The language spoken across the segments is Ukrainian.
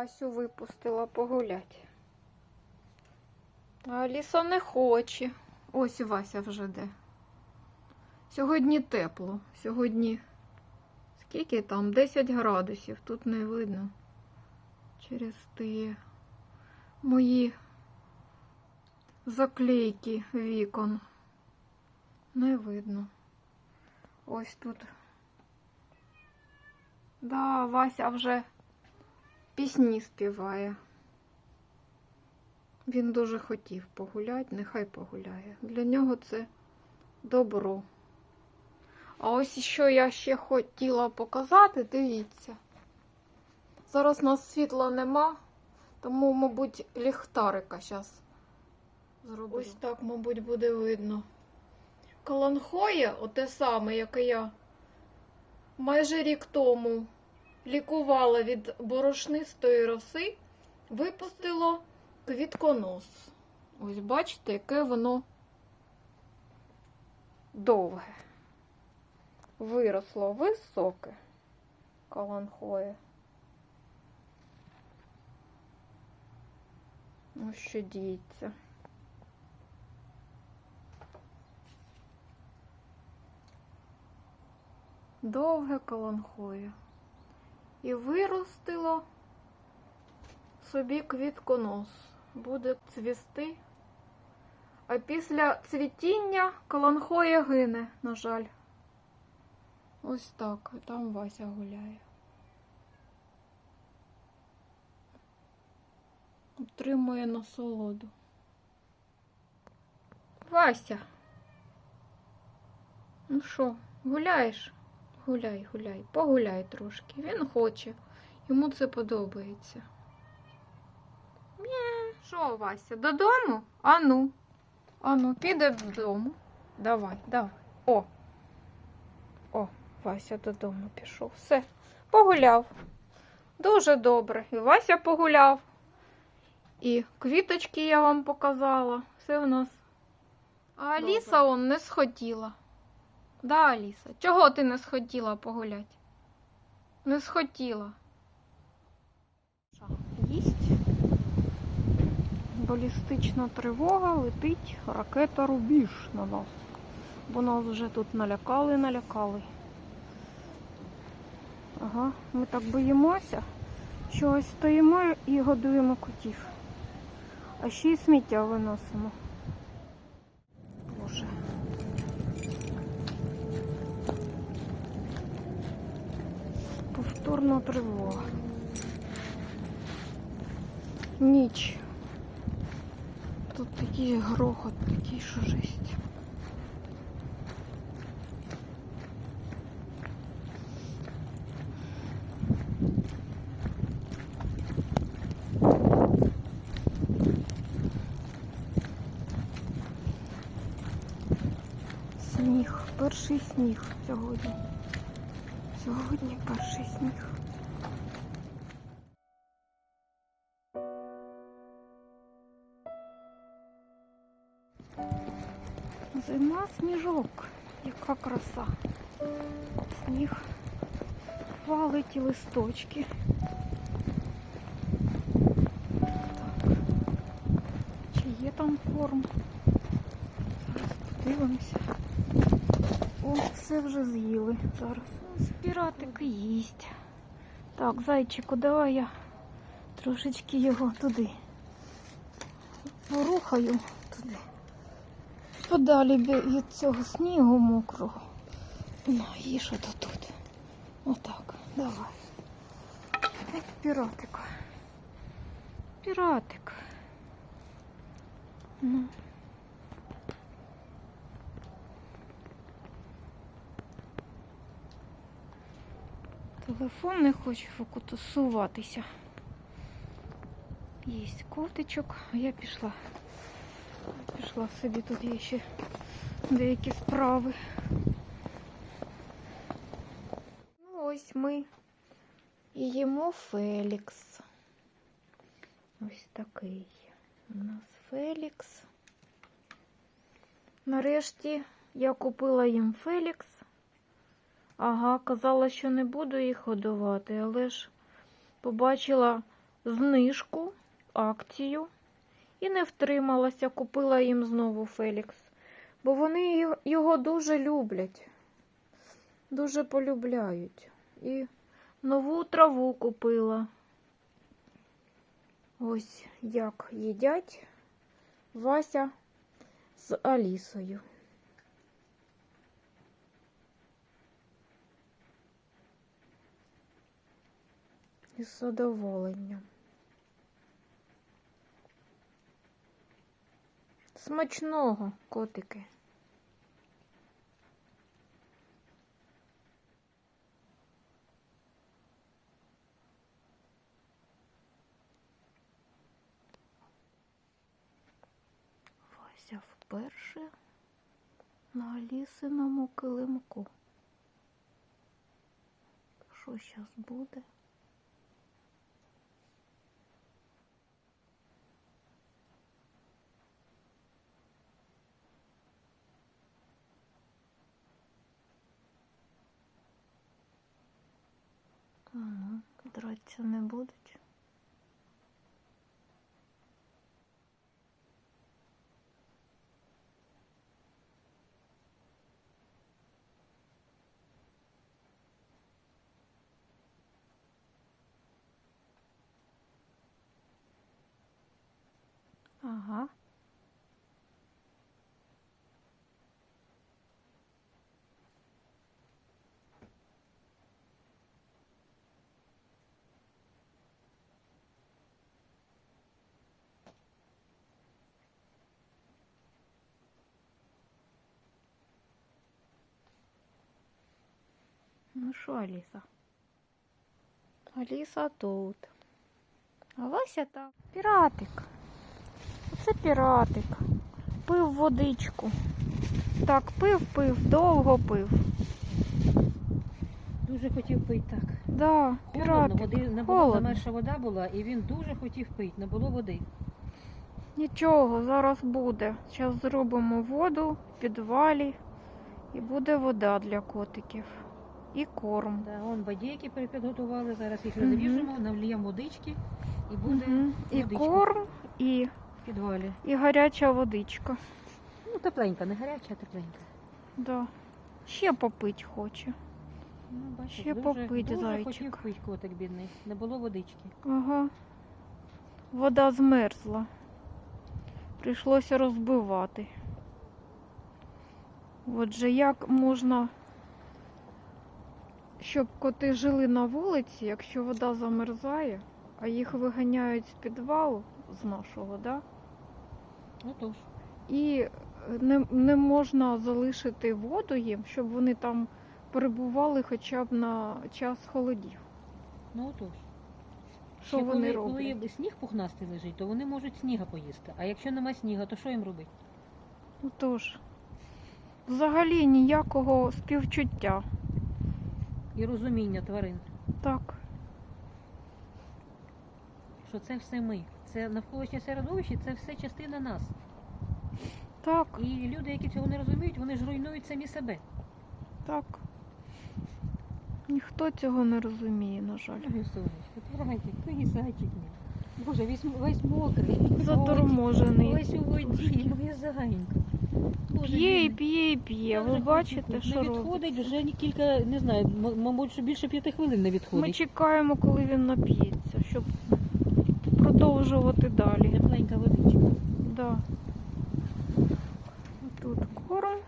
Васю випустила погуляти. А Аліса не хоче. Ось Вася вже де. Сьогодні тепло. Сьогодні скільки там? 10 градусів. Тут не видно. Через ті мої заклейки вікон. Не видно. Ось тут. Да, Вася вже пісні співає. Він дуже хотів погуляти, нехай погуляє. Для нього це добро. А ось що я ще хотіла показати, дивіться. Зараз у нас світла нема, тому, мабуть, ліхтарика зараз зроблю. Ось так, мабуть, буде видно. Каланхоє, оте саме, яке я майже рік тому лікувала від борошнистої роси, випустило квітконос. Ось бачите, яке воно довге. Виросло високе каланхоє. Ну, що діється. Довге каланхоє. І виростило собі квітконос. Буде цвісти. А після цвітіння каланхоя гине, на жаль. Ось так. Там Вася гуляє. Отримує насолоду. Вася. Ну що, гуляєш? Гуляй, гуляй, погуляй трошки. Він хоче. Йому це подобається. Мє. Що, Вася, додому? Ану. Ану, піде додому. Давай, давай. О. О, Вася додому пішов. Все, погуляв. Дуже добре. І Вася погуляв. І квіточки я вам показала. Все в нас. А Аліса он не схотіла. Да, Аліса, чого ти не схотіла погуляти? Не схотіла. Їсть. Балістична тривога летить ракета Рубіж на нас. Бо нас вже тут налякали, налякали. Ага, ми так боїмося, що ось стоїмо і годуємо котів. А ще й сміття виносимо. Повторна тривога. Ніч. Тут такий грохот, такий, що жесть. Сніг, перший сніг сьогодні. Сьогодні перший сніг. Зима сніжок. Яка краса. Сніг валить і листочки. Так. Чи є там корм? Зараз подивимося. О, все вже з'їли зараз. Піратик їсть. Так, зайчику, давай я трошечки його туди порухаю туди. Подалі від цього снігу мокрого. Ну, їж ото тут. Отак, давай. Піратик. Піратик. Ну. Телефон не хоче фокусуватися. Є а я пішла. Пішла собі, тут є ще деякі справи. Ну, ось ми їмо Фелікс. Ось такий у нас Фелікс. Нарешті я купила їм Фелікс. Ага, казала, що не буду їх годувати, але ж побачила знижку, акцію і не втрималася, купила їм знову Фелікс. Бо вони його- дуже люблять, дуже полюбляють. І нову траву купила. Ось як їдять Вася з Алісою. Із задоволенням. Смачного, котики. Вася вперше на Алісиному килимку. Що зараз буде? Ага, драться не будуть. Ага. Ну що, Аліса? Аліса тут. А Вася там. Піратик. Оце піратик. Пив водичку. Так, пив, пив, довго пив. Дуже хотів пити так. Да, Холодно, піратик. води не було, Холодно. замерша вода була, і він дуже хотів пити, не було води. Нічого, зараз буде. Зараз зробимо воду в підвалі і буде вода для котиків. І корм. Да, он бодейки підготували, зараз їх розріжемо, навліємо водички і буде Мгм. І водичка. корм, і, в підвалі. і гаряча водичка. Ну, тепленька, не гаряча, а тепленька. Да. Ще попить хоче. Ну, бачиш, Ще дуже, попить дуже зайчик. хотів пити котик бідний. Не було водички. Ага. Вода змерзла. Прийшлося розбивати. Отже, як можна, щоб коти жили на вулиці, якщо вода замерзає, а їх виганяють з підвалу з нашого, да? Отож. і не, не можна залишити воду їм, щоб вони там перебували хоча б на час холодів. Ну отож. Що Ще вони коли, роблять? коли сніг пухнастий лежить, то вони можуть сніга поїсти. А якщо нема сніга, то що їм робити? Ну тож, взагалі ніякого співчуття. І розуміння тварин, Так, що це все ми. Це навколишнє середовище, це все частина нас. так, І люди, які цього не розуміють, вони ж руйнують самі себе. так. Ніхто цього не розуміє, на жаль. Ой, сонечко, який зайчик мій. Боже, весь, весь мокрий. Заторможений. Весь у воді, моя зайенька. П'є і п'є і п'є. Ви бачите, що не робить? відходить вже ні кілька, не знаю, м- мабуть, що більше п'яти хвилин не Ми відходить. чекаємо, коли він нап'ється, щоб продовжувати далі. Тепленька водичка. Да. Тут корм.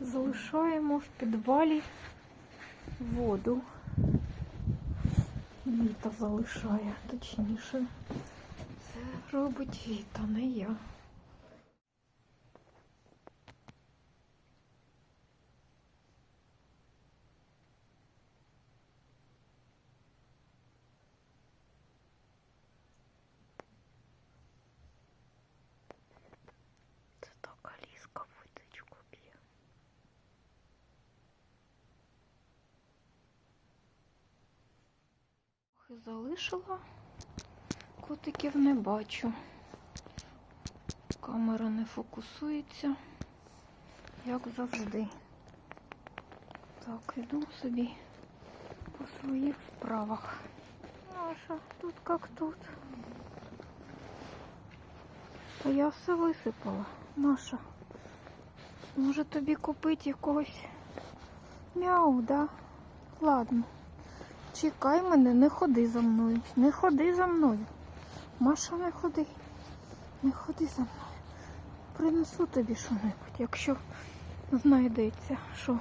Залишаємо в підвалі воду. Віта залишає, точніше. Це робить Віта, не я. Залишила. Котиків не бачу. Камера не фокусується, як завжди. Так, іду собі по своїх справах. Маша, тут как тут. А я все висипала. Маша, може тобі купити якогось мяу, да? Ладно. Чекай мене, не ходи за мною. Не ходи за мною. Маша, не ходи. Не ходи за мною. Принесу тобі що-небудь, якщо знайдеться, що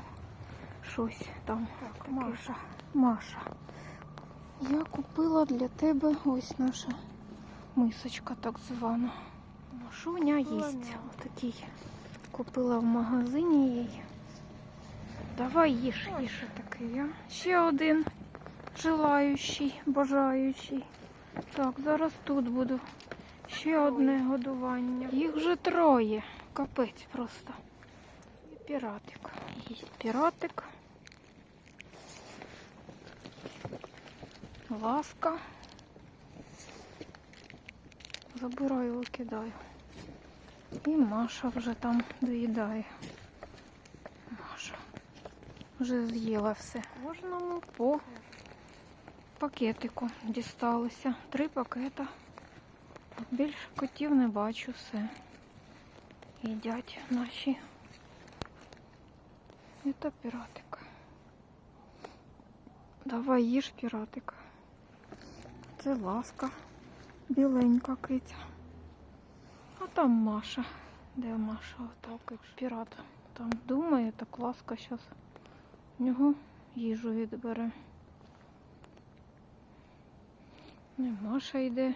щось там. Так, Маша, Маша. Я купила для тебе ось наша мисочка так звана. Машуня їсть. Отакий. Купила в магазині їй. Давай їж, їж такий? Ще один желаючий, бажаючий. Так, зараз тут буду. Ще одне годування. Їх вже троє. Капець просто. І піратик. Є піратик. Ласка. Забираю, викидаю. І Маша вже там доїдає. Маша вже з'їла все. Кожному по пакетику дісталося. Три пакета. Більше котів не бачу все. Їдять наші. Це піратик. Давай їж піратика. Це ласка. Біленька киця. А там Маша. Де Маша? Отак, пірат. Там думає, так ласка зараз в нього їжу відбере. Не Маша йде.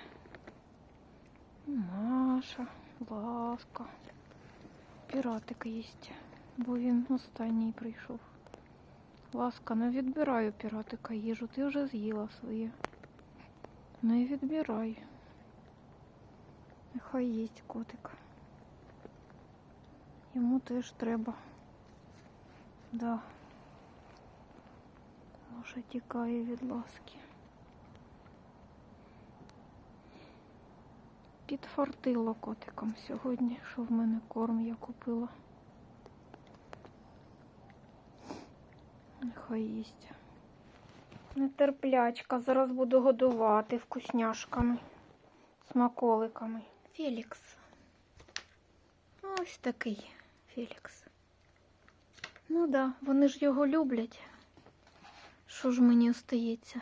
Маша, ласка. Піратик їсть, бо він останній прийшов. Ласка, не відбираю піратика їжу, ти вже з'їла своє. Не відбирай. Нехай їсть котик. Йому теж треба. Да. Може тікає від ласки. Підфартило котиком сьогодні, що в мене корм я купила. Нехай їсть. Нетерплячка, зараз буду годувати вкусняшками, смаколиками. Фелікс. Ось такий Фелікс. Ну да, вони ж його люблять. Що ж мені остається?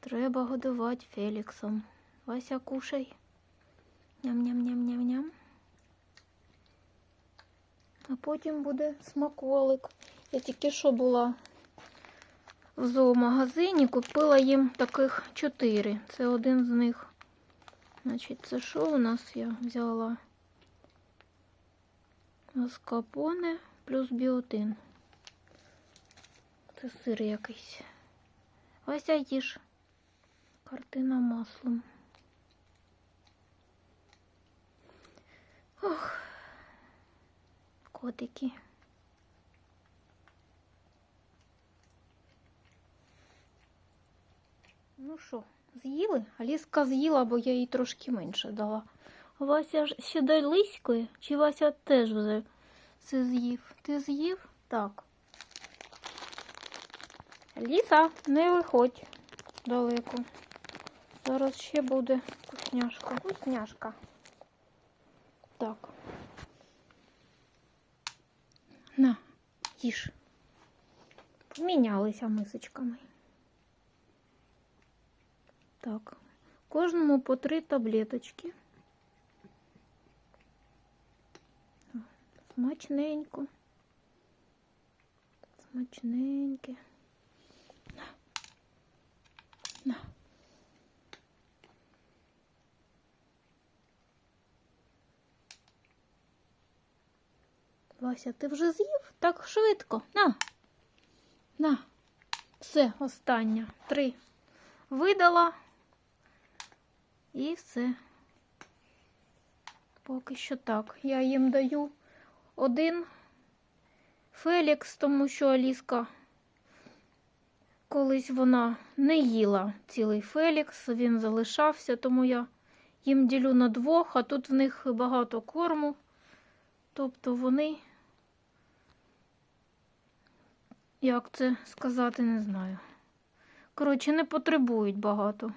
Треба годувати Феліксом. Вася, кушай. Ням-ням-ням-ням-ням. А потім буде смаколик. Я тільки що була в зоомагазині, купила їм таких чотири. Це один з них. Значить, це що у нас я взяла? Маскапоне плюс біотин. Це сир якийсь. Вася їж. Картина маслом. Ох, котики. Ну що, з'їли? Аліска з'їла, бо я їй трошки менше дала. Вася ж ще далиської? Чи Вася теж вже все з'їв? Ти з'їв? Так. Ліса, не виходь далеко. Зараз ще буде вкусняшка. Вкусняшка. Так. На, їж. Помінялися мисочками. Так. Кожному по три таблеточки. Смачненько. Смачненьке. Вася, ти вже з'їв? Так швидко. На. На. Все, остання. Три. Видала. І все. Поки що так. Я їм даю один Фелікс, тому що Аліска колись вона не їла цілий Фелікс, він залишався, тому я їм ділю на двох, а тут в них багато корму. Тобто вони, як це сказати, не знаю. Коротше, не потребують багато.